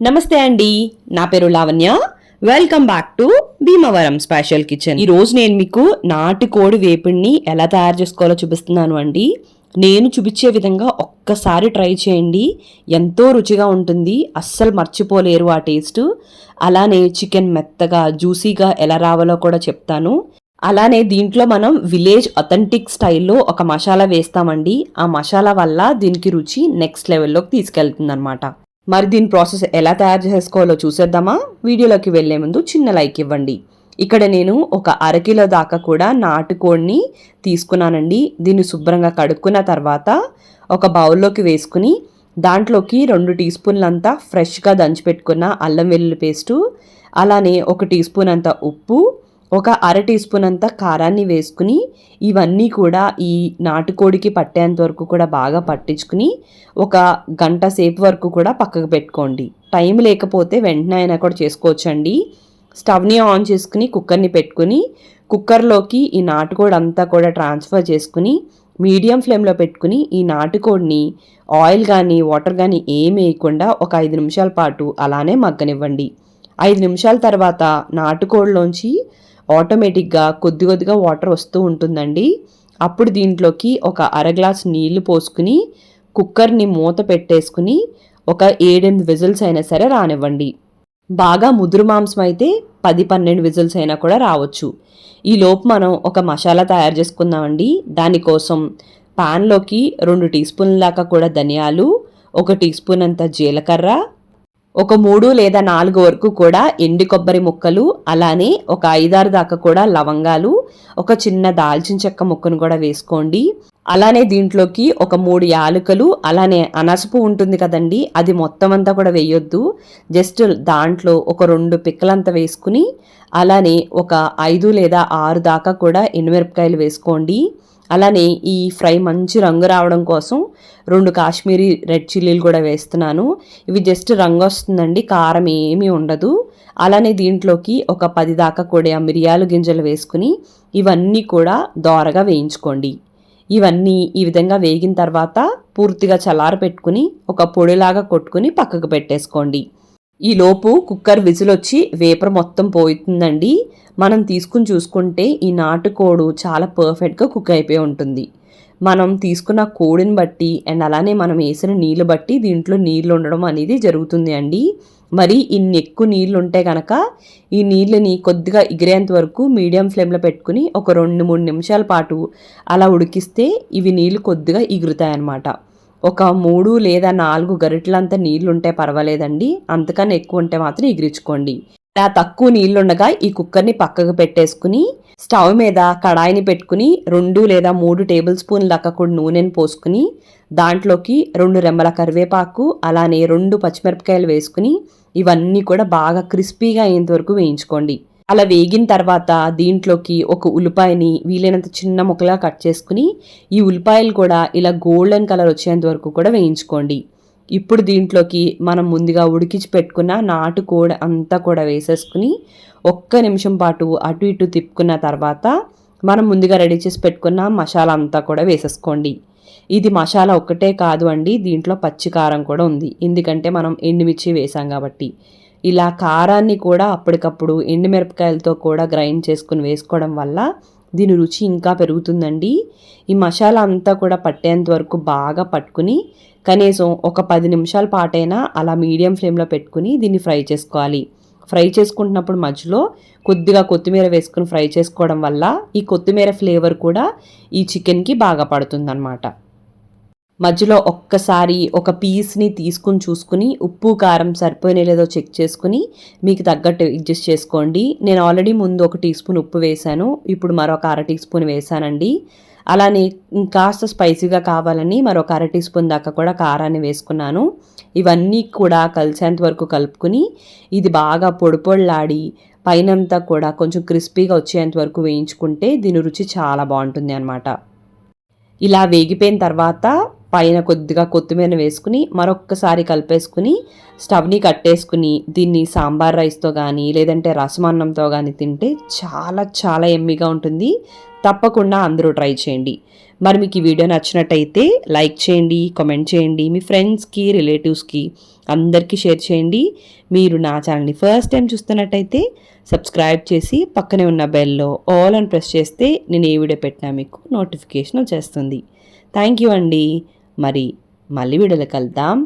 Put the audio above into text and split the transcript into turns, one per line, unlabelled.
నమస్తే అండి. నా పేరు Lavanya. Welcome back to Bhimavaram special kitchen ఈ రోజు నేను మీకు నాటుకోడి వేపుడిని ఎలా తయారు చేసుకోవాలో చూపిస్తున్నాను అండి. నేను చూపించే విధంగా ఒక్కసారి ట్రై చేయండి. ఎంతో రుచిగా ఉంటుంది. అస్సలు మర్చిపోలేరు ఆ టేస్ట్. అలానే చికెన్ మెత్తగా జ్యూసీగా ఎలా రావాలో కూడా చెప్తాను. అలానే దీంట్లో మనం విలేజ్ అథెంటిక్ స్టైల్లో ఒక మసాలా వేస్తామండి. ఆ మసాలా వల్ల దీనికి రుచి నెక్స్ట్ లెవెల్లోకి తీసుకెళ్తుంది అనమాట మరి దీని ప్రాసెస్ ఎలా తయారు చేసుకోవాలో చూసేద్దామా? వీడియోలోకి వెళ్ళే ముందు చిన్న లైక్ ఇవ్వండి. ఇక్కడ నేను ఒక అరకిలో దాకా కూడా నాటుకోడిని తీసుకున్నానండి. దీన్ని శుభ్రంగా కడుక్కున్న తర్వాత ఒక బౌల్లోకి వేసుకుని దాంట్లోకి రెండు టీ స్పూన్లంతా ఫ్రెష్గా దంచిపెట్టుకున్న అల్లం వెల్లుల్లి పేస్టు అలానే ఒక టీ స్పూన్ అంత ఉప్పు ఒక అర టీ స్పూన్ అంత కారాన్ని వేసుకుని ఇవన్నీ కూడా ఈ నాటుకోడికి పట్టేంత వరకు కూడా బాగా పట్టించుకుని ఒక గంట సేపు వరకు కూడా పక్కకు పెట్టుకోండి. టైం లేకపోతే వెంటనే అయినా కూడా చేసుకోవచ్చండి. స్టవ్ని ఆన్ చేసుకుని కుక్కర్ని పెట్టుకుని కుక్కర్లోకి ఈ నాటుకోడి అంతా కూడా ట్రాన్స్ఫర్ చేసుకుని మీడియం ఫ్లేమ్లో పెట్టుకుని ఈ నాటుకోడిని ఆయిల్ కానీ వాటర్ కానీ ఏమి వేయకుండా ఒక ఐదు నిమిషాల పాటు అలానే మగ్గనివ్వండి. ఐదు నిమిషాల తర్వాత నాటుకోడిలోంచి ఆటోమేటిక్గా కొద్ది కొద్దిగా వాటర్ వస్తూ ఉంటుందండి. అప్పుడు దీంట్లోకి ఒక అర గ్లాస్ నీళ్ళు పోసుకుని కుక్కర్ని మూత పెట్టేసుకుని ఒక ఏడెనిమిది విజిల్స్ అయినా సరే రానివ్వండి. బాగా ముదురు మాంసం అయితే పది పన్నెండు విజిల్స్ అయినా కూడా రావచ్చు. ఈ లోపు మనం ఒక మసాలా తయారు చేసుకుందామండి. దానికోసం పాన్లోకి రెండు టీ స్పూన్ల దాకా కూడా ధనియాలు ఒక టీ స్పూన్ అంత జీలకర్ర ఒక మూడు లేదా నాలుగు వరకు కూడా ఎండి కొబ్బరి ముక్కలు అలానే ఒక ఐదారు దాకా కూడా లవంగాలు ఒక చిన్న దాల్చిన చెక్క ముక్కను కూడా వేసుకోండి. అలానే దీంట్లోకి ఒక మూడు యాలకులు అలానే అనసపు ఉంటుంది కదండి అది మొత్తం అంతా కూడా వేయొద్దు. జస్ట్ దాంట్లో ఒక రెండు పిక్కలంతా వేసుకుని అలానే ఒక ఐదు లేదా ఆరు దాకా కూడా ఎండుమిరపకాయలు వేసుకోండి. అలానే ఈ ఫ్రై మంచి రంగు రావడం కోసం రెండు కాశ్మీరీ రెడ్ చిల్లీలు కూడా వేస్తున్నాను. ఇవి జస్ట్ రంగు వస్తుందండి కారం ఏమీ ఉండదు. అలానే దీంట్లోకి ఒక పది దాకా కూడా మిరియాలు గింజలు వేసుకుని ఇవన్నీ కూడా దోరగా వేయించుకోండి. ఇవన్నీ ఈ విధంగా వేగిన తర్వాత పూర్తిగా చల్లార పెట్టుకుని ఒక పొడిలాగా కొట్టుకుని పక్కకు పెట్టేసుకోండి. ఈ లోపు కుక్కర్ విజిల్ వచ్చి వేపర్ మొత్తం పోతుందండి. మనం తీసుకుని చూసుకుంటే ఈ నాటుకోడు చాలా పర్ఫెక్ట్గా కుక్ అయిపోయి ఉంటుంది. మనం తీసుకున్న కోడిని బట్టి అండ్ అలానే మనం వేసిన నీళ్ళు బట్టి దీంట్లో నీళ్ళు ఉండడం అనేది జరుగుతుంది అండి. మరి ఇన్ని ఎక్కువ నీళ్ళు ఉంటే కనుక ఈ నీళ్ళని కొద్దిగా ఎగిరేంత వరకు మీడియం ఫ్లేమ్లో పెట్టుకుని ఒక రెండు మూడు నిమిషాల పాటు అలా ఉడికిస్తే ఇవి నీళ్ళు కొద్దిగా ఎగురుతాయి అన్నమాట ఒక మూడు లేదా నాలుగు గరిటలంత నీళ్ళు ఉంటే పర్వాలేదండి. అంతకన్నా ఎక్కువ ఉంటే మాత్రం ఎగిరించుకోండి ఇలా తక్కువ నీళ్ళుండగా ఈ కుక్కర్ని పక్కకు పెట్టేసుకుని స్టవ్ మీద కడాయిని పెట్టుకుని రెండు లేదా మూడు టేబుల్ స్పూన్ల దాకా కూడా నూనెను పోసుకుని దాంట్లోకి రెండు రెమ్మల కరివేపాకు అలానే రెండు పచ్చిమిరపకాయలు వేసుకుని ఇవన్నీ కూడా బాగా క్రిస్పీగా అయ్యేంత వరకు వేయించుకోండి. అలా వేగిన తర్వాత దీంట్లోకి ఒక ఉల్లిపాయని వీలైనంత చిన్న ముక్కలా కట్ చేసుకుని ఈ ఉల్లిపాయలు కూడా ఇలా గోల్డెన్ కలర్ వచ్చేంత వరకు కూడా వేయించుకోండి. ఇప్పుడు దీంట్లోకి మనం ముందుగా ఉడికించి పెట్టుకున్న నాటుకోడి అంతా కూడా వేసేసుకుని ఒక్క నిమిషం పాటు అటు ఇటు తిప్పుకున్న తర్వాత మనం ముందుగా రెడీ చేసి పెట్టుకున్న మసాలా అంతా కూడా వేసేసుకోండి. ఇది మసాలా ఒక్కటే కాదు అండి దీంట్లో పచ్చికారం కూడా ఉంది. ఎందుకంటే మనం ఎండుమిర్చి వేసాం కాబట్టి. ఇలా కారాన్ని కూడా అప్పటికప్పుడు ఎండుమిరపకాయలతో కూడా గ్రైండ్ చేసుకుని వేసుకోవడం వల్ల దీని రుచి ఇంకా పెరుగుతుందండి. ఈ మసాలా అంతా కూడా పట్టేంత వరకు బాగా పట్టుకుని కనీసం ఒక పది నిమిషాల పాటైనా అలా మీడియం ఫ్లేమ్లో పెట్టుకుని దీన్ని ఫ్రై చేసుకోవాలి. ఫ్రై చేసుకుంటున్నప్పుడు మధ్యలో కొద్దిగా కొత్తిమీర వేసుకుని ఫ్రై చేసుకోవడం వల్ల ఈ కొత్తిమీర ఫ్లేవర్ కూడా ఈ చికెన్కి బాగా పడుతుందన్నమాట. మధ్యలో ఒక్కసారి ఒక పీస్ని తీసుకుని చూసుకుని ఉప్పు కారం సరిపోయినా లేదో చెక్ చేసుకుని మీకు తగ్గట్టు అడ్జస్ట్ చేసుకోండి. నేను ఆల్రెడీ ముందు ఒక టీ స్పూన్ ఉప్పు వేశాను. ఇప్పుడు మరొక అర టీ స్పూన్ వేశానండి. అలానే కాస్త స్పైసీగా కావాలని మరొక అర టీ స్పూన్ దాకా కూడా కారాన్ని వేసుకున్నాను. ఇవన్నీ కూడా కలిసేంత వరకు కలుపుకుని ఇది బాగా పొడి పైనంతా కూడా కొంచెం క్రిస్పీగా వచ్చేంత వరకు వేయించుకుంటే దీని రుచి చాలా బాగుంటుంది అనమాట ఇలా వేగిపోయిన తర్వాత పైన కొద్దిగా కొత్తిమీర వేసుకుని మరొక్కసారి కలిపేసుకుని స్టవ్ని కట్టేసుకుని దీన్ని సాంబార్ రైస్తో కానీ లేదంటే రసం అన్నంతో కానీ తింటే చాలా చాలా ఎమ్మిగా ఉంటుంది. తప్పకుండా అందరూ ట్రై చేయండి. మరి మీకు ఈ వీడియో నచ్చినట్టయితే లైక్ చేయండి కామెంట్ చేయండి మీ ఫ్రెండ్స్కి రిలేటివ్స్కి అందరికీ షేర్ చేయండి. మీరు నా ఛానల్ని ఫస్ట్ టైం చూస్తున్నట్టయితే సబ్స్క్రైబ్ చేసి పక్కనే ఉన్న బెల్లో ఆల్ అని ప్రెస్ చేస్తే నేను ఏ వీడియో పెట్టినా మీకు నోటిఫికేషన్ వచ్చేస్తుంది. థ్యాంక్ యూ అండి. మరి మళ్ళీ వీడియోలో కలుద్దాం.